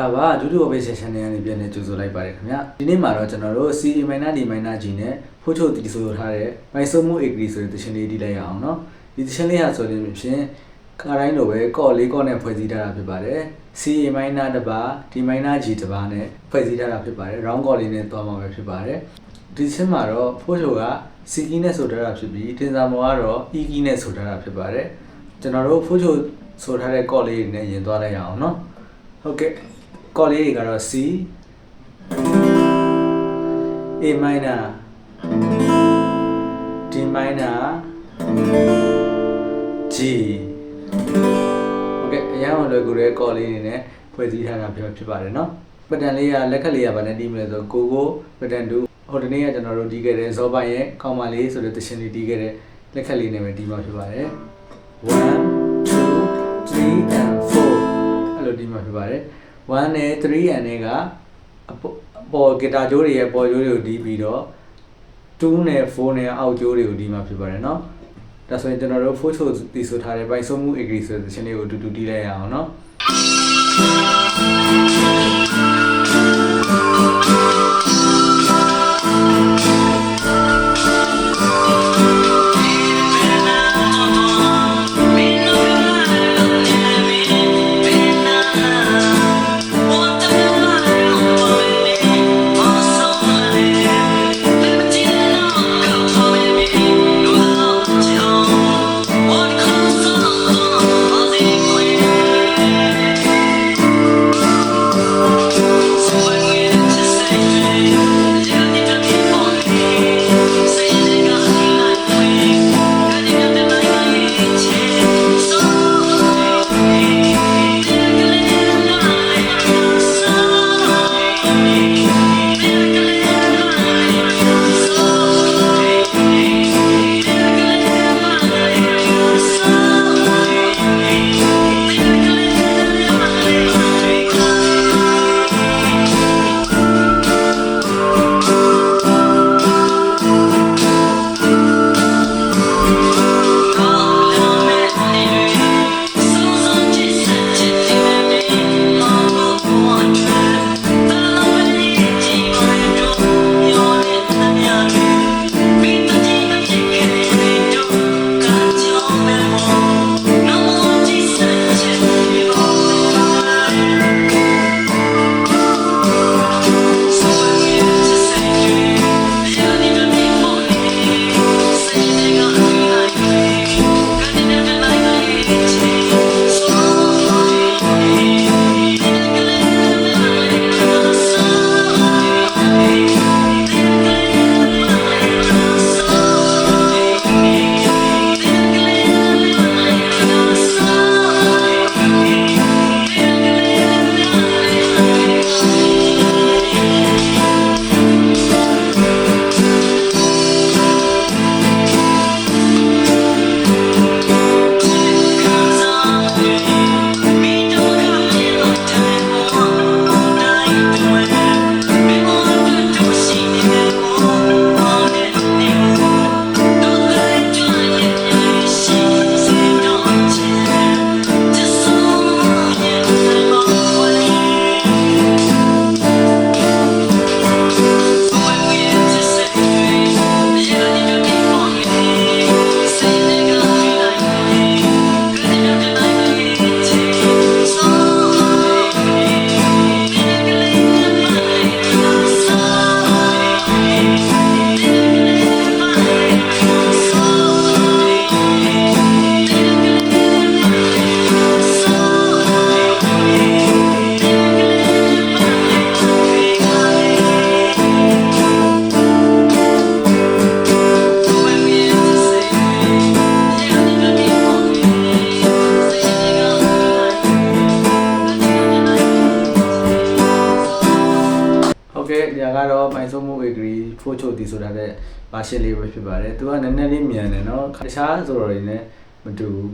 လာပါဒုတိယဘေး session နဲ့ကနေပြန်နေကြိုဆိုလိုက်ပါတယ်ခင်ဗျဒီနေ့မှာတော့ကျွန်တော်တို့ C A minor D minor G နဲ့ဖိုးချိုတီဆိုထားတဲ့မိုင်ဆိုမှု agree ဆိုတဲ့တခြင်းလေးတီးလိုက်ရအောင်เนาะဒီတခြင်းလေးဟာဆိုရင်ဖြင့်ခါတိုင်းလိုပဲကော့လေးကော့နဲ့ဖွဲ့စည်းထားတာဖြစ်ပါတယ် C A minor တစ်ပါး D minor G တစ်ပါးနဲ့ဖွဲ့စည်းထားတာဖြစ်ပါတယ် round ကော့လေးနဲ့တွားမှာပဲဖြစ်ပါတယ်ဒီချင်းမှာတော့ဖိုးချိုက C key နဲ့ဆိုထားတာဖြစ်ပြီးတင်စာမောကတော့ E key နဲ့ဆိုထားတာဖြစ်ပါတယ်ကျွန်တော်တို့ဖိုးချိုဆိုထားတဲ့ကော့လေးတွေနဲ့ရင်သွားလိုက်ရအောင်เนาะဟုတ်ကဲ့ ကော့လေးတွေကတော့ C A minor D minor G โอเคအရင်ကလွယ်ကူတဲ့ကော်လေးတွေနဲ့ဖွဲ့စည်းထားတာဖြစ်ဖြစ်ပါတယ်เนาะပတန်လေးကလက်ခက်လေးကဗာနဲ့တီးမလဲဆိုကိုကိုပတန်တူဟိုတနေ့ကကျွန်တော်တို့တီးခဲ့တဲ့ဇောပိုင်ရဲ့ကောင်းမလေးဆိုတဲ့တရှင်လေးတီးခဲ့တဲ့လက်ခက်လေးနဲ့ပဲတီးမှာဖြစ်ပါတယ်1 2 3 and 4အဲ့လိုတီးမှာဖြစ်ပါတယ် 1နဲ့3 and နဲ့ကအပေါ်အပေါ်ဂီတာကြိုးတွေရဲ့ပေါ်ကြိုးတွေကိုတီးပြီးတော့2နဲ့4နဲ့အောက်ကြိုးတွေကိုတီးမှာဖြစ်ပါတယ်เนาะဒါဆိုရင်ကျွန်တော်တို့ဖိုးချိုတီဆိုထားတဲ့ပိုင်ဆုံးမှု agree ဆိုတဲ့ချင်းလေးကိုတူတူတီးလိုက်ရအောင်เนาะ ဖိုးချိုတီဆိုတာတဲ့မာရှင်းလေးပဲဖြစ်ပါတယ်သူကနည်းနည်းလေးမြန်တယ်เนาะတခြားဆိုတော့တွေနဲ့မတူဘူး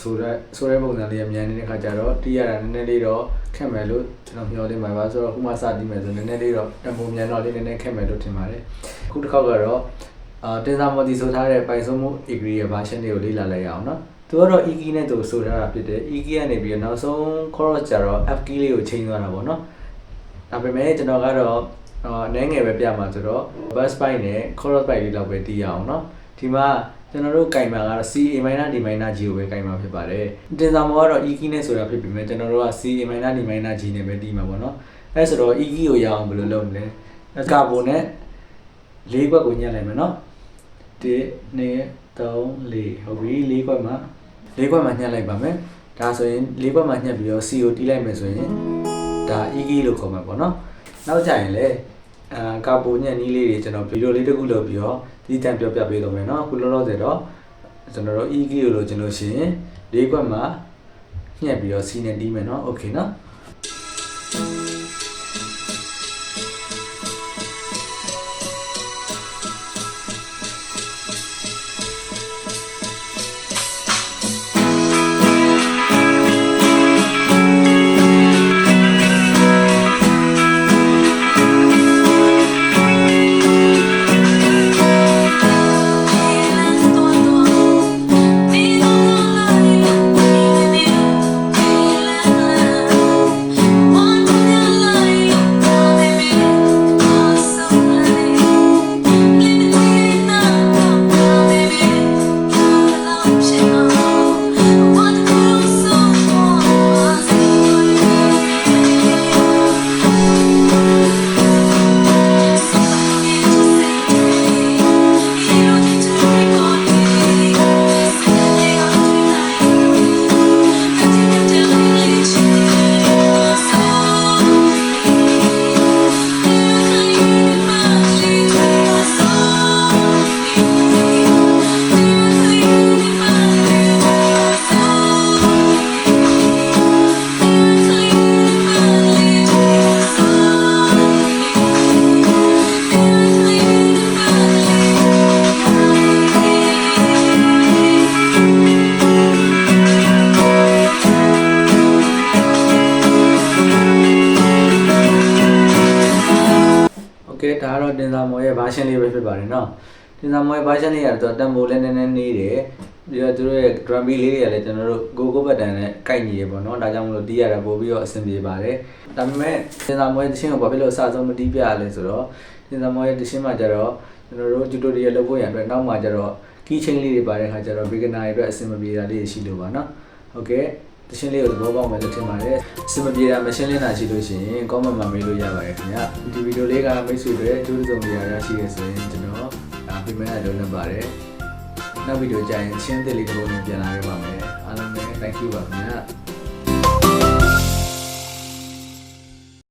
ဆိုတော့ဆိုတဲ့ပုံစံလေးကမြန်နေတဲ့ခါကျတော့တီးရတာနည်းနည်းလေးတော့ခက်မယ်လို့ကျွန်တော်မျှော်လင့်ပါပါဆိုတော့ခုမှစတီးမယ်ဆိုနည်းနည်းလေးတော့တံပုံမြန်တော့လေးနည်းနည်းခက်မယ်လို့ထင်ပါတယ်အခုတစ်ခေါက်ကတော့အာတင်စာမော်တီဆိုထားတဲ့ပိုင်ဆုံးမှု agree ရဲ့ version လေးကိုလေ့လာလိုက်ရအောင်เนาะတ သူကတော့ e key နဲ့သူဆိုထားတာဖြစ်တယ် e key ကနေပြီးတော့နောက်ဆုံး chorus ကျတော့ f key လေးကိုချိန်သွားတာပေါ့နော်ဒါပေမဲ့ကျွန်တော်ကတော့ အော်နည်းငယ်ပဲပြမှာဆိုတော့ bass point နဲ့ chorus point လေးလောက်ပဲတီးရအောင်เนาะဒီမှာကျွန်တော်တို့ကင်မှာကတော့ C A minor D minor G ကိုပဲကင်မှာဖြစ်ပါတယ်တင်ဆောင်မောကတော့ E key နဲ့ဆိုတာဖြစ်ပေမဲ့ကျွန်တော်တို့က C A minor D minor G နဲ့ပဲတီးမှာပေါ့နော်အဲဆိုတော့ E key ကိုရအောင်ဘယ်လိုလုပ်မလဲအကာပုံနဲ့၄ခွက်ကိုညှက်လိုက်မယ်နော်1 2 3 4ဟုတ်ပြီ၄ခွက်မှာ၄ခွက်မှာညှက်လိုက်ပါမယ်ဒါဆိုရင်၄ခွက်မှာညှက်ပြီးတော့ C ကိုတီးလိုက်မယ်ဆိုရင်ဒါ E key လို့ခေါ်မှာပေါ့နော်နောက်ကြရင်လေ အာကာပုံညက်နီးလေးတွေကျွန်တော်ဗီဒီယိုလေးတစ်ခုလုပ်ပြီးတော့ဒီတန်ပြောပြပေးတော့မယ်နော်အခုလောလောဆယ်တော့ကျွန်တော်တို့ E key ကိုလိုချင်လို့ရှိရင်၄ခွက်မှာညှက်ပြီးတော့ C နဲ့တီးမယ်နော်โอเคနော် โอเ ကဲဒါကတော့တင်စာမော်ရဲ့ version လေးပဲဖြစ်ပါတယ်နော်တင်စာမော်ရဲ့ version လေးကတော့တန်ဖိုးလည်းနည်းနည်းနေတယ်ပြီးတော့သူတို့ရဲ့ drum beat လေးတွေကလည်းကျွန်တော်တို့ကိုကိုပတ်တန်နဲ့ကိုက်ညီရေပေါ့နော်ဒါကြောင့်မလို့တီးရတာပို့ပြီးတော့အဆင်ပြေပါတယ်ဒါပေမဲ့တင်စာမော်ရဲ့တခြင်းကိုဘာဖြစ်လို့အစဆုံးမတီးပြရလဲဆိုတော့တင်စာမော်ရဲ့တခြင်းမှာကျတော့ကျွန်တော်တို့ tutorial လုပ်ဖို့ရန်အတွက်နောက်မှာကျတော့ key chain လေးတွေပါတဲ့အခါကျတော့ beginner တွေအတွက်အဆင်မပြေတာလေးရှိလို့ပါနော်ဟုတ်ကဲ့ တခြင်းလေးကိုသဘောပေါက်မယ်လို့ထင်ပါတယ်အဆင်မပြေတာမရှင်းလင်းတာရှိလို့ရှိရင် comment မှာမေးလို့ရပါတယ်ခင်ဗျာဒီဗီဒီယိုလေးကမိတ်ဆွေတွေအကျိုးစုံတွေရရှိရဆိုရင်ကျွန်တော်ဒါပြမယ်လို့လုပ်ပါတယ်နောက်ဗီဒီယိုကြရင်ရှင်းသစ်လေးတစ်ပုဒ်နဲ့ပြန်လာခဲ့ပါမယ်အားလုံးပဲ thank you ပါခင်ဗျာ